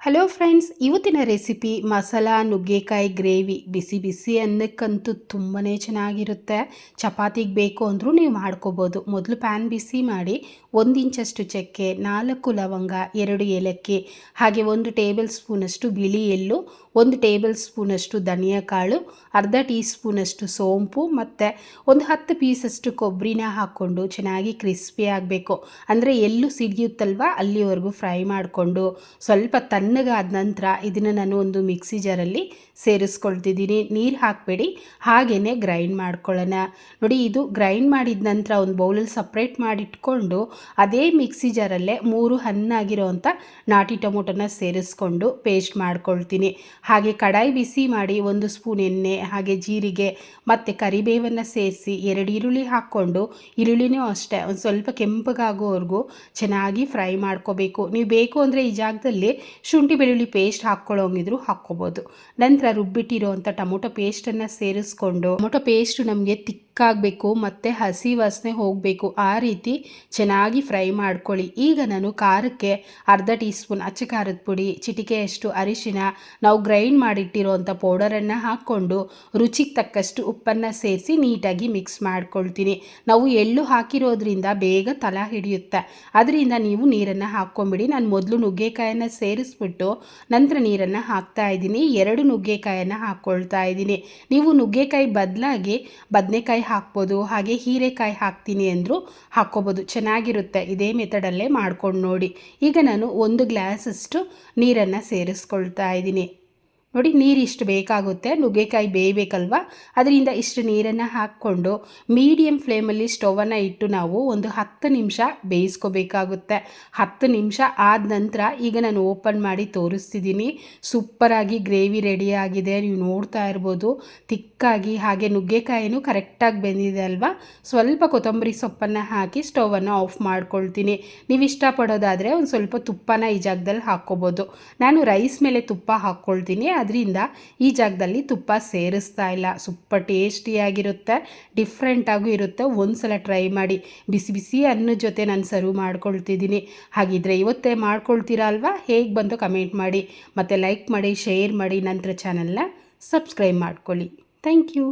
Hello friends ಇವತ್ತಿನ recipe masala, ನುಗ್ಗೆಕಾಯಿ gravy ಬಿಸಿ ಬಿಸಿ ಅನ್ನಕ್ಕಂತೂ ತುಂಬಾ ಚೆನ್ನಾಗಿರುತ್ತೆ. ಚಪಾತಿಗೆ ಬೇಕು ಅಂದರೂ ನೀವು ಮಾಡ್ಕೋಬೋದು. ಮೊದಲು ಪ್ಯಾನ್ ಬಿಸಿ ಮಾಡಿ ಒಂದು ಇಂಚಷ್ಟು ಚಕ್ಕೆ, ನಾಲ್ಕು ಲವಂಗ, ಎರಡು ಏಲಕ್ಕಿ, ಹಾಗೆ ಒಂದು ಟೇಬಲ್ ಸ್ಪೂನಷ್ಟು ಬಿಳಿ ಎಳ್ಳು, ಒಂದು ಟೇಬಲ್ ಸ್ಪೂನಷ್ಟು ಧನಿಯಾ ಕಾಳು, ಅರ್ಧ ಟೀ ಸ್ಪೂನಷ್ಟು ಸೋಂಪು ಮತ್ತು ಒಂದು ಹತ್ತು ಪೀಸಷ್ಟು ಕೊಬ್ಬರಿನ ಹಾಕ್ಕೊಂಡು ಚೆನ್ನಾಗಿ ಕ್ರಿಸ್ಪಿ ಆಗಬೇಕು. ಅಂದರೆ ಎಲ್ಲೂ ಸಿಡಿಯುತ್ತಲ್ವ, ಅಲ್ಲಿವರೆಗೂ ಫ್ರೈ ಮಾಡಿಕೊಂಡು ಸ್ವಲ್ಪ ತಣ್ಣಗಾದ ನಂತರ ಇದನ್ನು ನಾನು ಒಂದು ಮಿಕ್ಸಿ ಜಾರಲ್ಲಿ ಸೇರಿಸ್ಕೊಳ್ತಿದ್ದೀನಿ. ನೀರು ಹಾಕಬೇಡಿ. ಹಾಗೆಯೇ ಗ್ರೈಂಡ್ ಮಾಡ್ಕೊಳ್ಳೋಣ. ನೋಡಿ, ಇದು ಗ್ರೈಂಡ್ ಮಾಡಿದ ನಂತರ ಒಂದು ಬೌಲಲ್ಲಿ ಸಪ್ರೇಟ್ ಮಾಡಿಟ್ಕೊಂಡು ಅದೇ ಮಿಕ್ಸಿ ಜಾರಲ್ಲೇ ಮೂರು ಹಣ್ಣಾಗಿರೋವಂಥ ನಾಟಿ ಟೊಮೊಟೊನ ಸೇರಿಸ್ಕೊಂಡು ಪೇಸ್ಟ್ ಮಾಡ್ಕೊಳ್ತೀನಿ. ಹಾಗೆ ಕಡಾಯಿ ಬಿಸಿ ಮಾಡಿ ಒಂದು ಸ್ಪೂನ್ ಎಣ್ಣೆ, ಹಾಗೆ ಜೀರಿಗೆ, ಮತ್ತು ಕರಿಬೇವನ್ನು ಸೇರಿಸಿ ಎರಡು ಈರುಳ್ಳಿ ಹಾಕ್ಕೊಂಡು, ಈರುಳ್ಳಿನೂ ಅಷ್ಟೇ ಒಂದು ಸ್ವಲ್ಪ ಕೆಂಪಗಾಗೋವರೆಗೂ ಚೆನ್ನಾಗಿ ಫ್ರೈ ಮಾಡ್ಕೋಬೇಕು. ನೀವು ಬೇಕು ಅಂದರೆ ಈ ಜಾಗದಲ್ಲಿ ಶುಂಠಿ ಬೆಳ್ಳುಳ್ಳಿ ಪೇಸ್ಟ್ ಹಾಕ್ಕೊಳ್ಳೋಂಗಿದ್ರು ಹಾಕ್ಕೋಬೋದು. ನಂತರ ರುಬ್ಬಿಟ್ಟಿರೋ ಅಂಥ ಟೊಮೊಟೊ ಪೇಸ್ಟನ್ನು ಸೇರಿಸ್ಕೊಂಡು ಟೊಮೊಟೊ ಪೇಸ್ಟ್ ನಮಗೆ ತಿಕ್ಕ ಆಗಬೇಕು ಮತ್ತು ಹಸಿ ವಾಸನೆ ಹೋಗಬೇಕು, ಆ ರೀತಿ ಚೆನ್ನಾಗಿ ಫ್ರೈ ಮಾಡ್ಕೊಳ್ಳಿ. ಈಗ ನಾನು ಖಾರಕ್ಕೆ ಅರ್ಧ ಟೀ ಸ್ಪೂನ್ ಅಚ್ಚ ಖಾರದ ಪುಡಿ, ಚಿಟಿಕೆಯಷ್ಟು ಅರಿಶಿನ, ನಾವು ಗ್ರೈಂಡ್ ಮಾಡಿಟ್ಟಿರೋವಂಥ ಪೌಡರನ್ನು ಹಾಕ್ಕೊಂಡು ರುಚಿಗೆ ತಕ್ಕಷ್ಟು ಉಪ್ಪನ್ನು ಸೇರಿಸಿ ನೀಟಾಗಿ ಮಿಕ್ಸ್ ಮಾಡ್ಕೊಳ್ತೀನಿ. ನಾವು ಎಳ್ಳು ಹಾಕಿರೋದ್ರಿಂದ ಬೇಗ ತಲ ಹಿಡಿಯುತ್ತೆ. ಅದರಿಂದ ನೀವು ನೀರನ್ನು ಹಾಕ್ಕೊಂಬಿಡಿ. ನಾನು ಮೊದಲು ನುಗ್ಗೆಕಾಯನ್ನು ಸೇರಿಸ್ಬಿಟ್ಟು ನಂತರ ನೀರನ್ನು ಹಾಕ್ತಾ ಇದ್ದೀನಿ. ಎರಡು ನುಗ್ಗೆಕಾಯನ್ನು ಹಾಕ್ಕೊಳ್ತಾ ಇದ್ದೀನಿ. ನೀವು ನುಗ್ಗೆಕಾಯಿ ಬದಲಾಗಿ ಬದನೆಕಾಯಿ ಹಾಕ್ಬೋದು. ಹಾಗೆ ಹೀರೆಕಾಯಿ ಹಾಕ್ತೀನಿ ಅಂದರೂ ಹಾಕ್ಕೋಬೋದು. ಚೆನ್ನಾಗಿರುತ್ತೆ. ಇದೇ ಮೆಥಡಲ್ಲೇ ಮಾಡ್ಕೊಂಡು ನೋಡಿ. ಈಗ ನಾನು ಒಂದು ಗ್ಲಾಸಷ್ಟು ನೀರನ್ನು ಸೇರಿಸ್ಕೊಳ್ತಾ ಇದ್ದೀನಿ. ನೋಡಿ, ನೀರು ಇಷ್ಟು ಬೇಕಾಗುತ್ತೆ. ನುಗ್ಗೆಕಾಯಿ ಬೇಯಬೇಕಲ್ವ? ಅದರಿಂದ ಇಷ್ಟು ನೀರನ್ನು ಹಾಕ್ಕೊಂಡು ಮೀಡಿಯಮ್ ಫ್ಲೇಮಲ್ಲಿ ಸ್ಟವನ್ನು ಇಟ್ಟು ನಾವು ಒಂದು ಹತ್ತು ನಿಮಿಷ ಬೇಯಿಸ್ಕೋಬೇಕಾಗುತ್ತೆ. ಹತ್ತು ನಿಮಿಷ ಆದ ನಂತರ ಈಗ ನಾನು ಓಪನ್ ಮಾಡಿ ತೋರಿಸ್ತಿದ್ದೀನಿ. ಸೂಪರಾಗಿ ಗ್ರೇವಿ ರೆಡಿ ಆಗಿದೆ. ನೀವು ನೋಡ್ತಾ ಇರ್ಬೋದು. ತಿಕ್ಕಾಗಿ ಹಾಗೆ ನುಗ್ಗೆಕಾಯಿನೂ ಕರೆಕ್ಟಾಗಿ ಬೆಂದಿದೆ ಅಲ್ವಾ? ಸ್ವಲ್ಪ ಕೊತ್ತಂಬರಿ ಸೊಪ್ಪನ್ನು ಹಾಕಿ ಸ್ಟವನ್ನು ಆಫ್ ಮಾಡ್ಕೊಳ್ತೀನಿ. ನೀವು ಇಷ್ಟಪಡೋದಾದರೆ ಒಂದು ಸ್ವಲ್ಪ ತುಪ್ಪನ ಈ ಜಾಗದಲ್ಲಿ ಹಾಕ್ಕೋಬೋದು. ನಾನು ರೈಸ್ ಮೇಲೆ ತುಪ್ಪ ಹಾಕ್ಕೊಳ್ತೀನಿ. ಅದರಿಂದ ಈ ಜಾಗದಲ್ಲಿ ತುಪ್ಪ ಸೇರಿಸ್ತಾ ಇಲ್ಲ. ಸೂಪರ್ ಟೇಸ್ಟಿಯಾಗಿರುತ್ತೆ ಡಿಫ್ರೆಂಟಾಗೂ ಇರುತ್ತೆ. ಒಂದು ಸಲ ಟ್ರೈ ಮಾಡಿ, ಬಿಸಿ ಬಿಸಿ ಅನ್ನ ಜೊತೆ ನಾನು ಸರ್ವ್ ಮಾಡ್ಕೊಳ್ತಿದ್ದೀನಿ. ಹಾಗಿದ್ರೆ ಇವತ್ತೇ ಮಾಡ್ಕೊಳ್ತೀರಾ ಅಲ್ವಾ? ಹೇಗೆ ಬಂದು ಕಮೆಂಟ್ ಮಾಡಿ, ಮತ್ತು ಲೈಕ್ ಮಾಡಿ ಶೇರ್ ಮಾಡಿ, ನಂತರ ಚಾನಲ್ನ ಸಬ್ಸ್ಕ್ರೈಬ್ ಮಾಡ್ಕೊಳ್ಳಿ. Thank you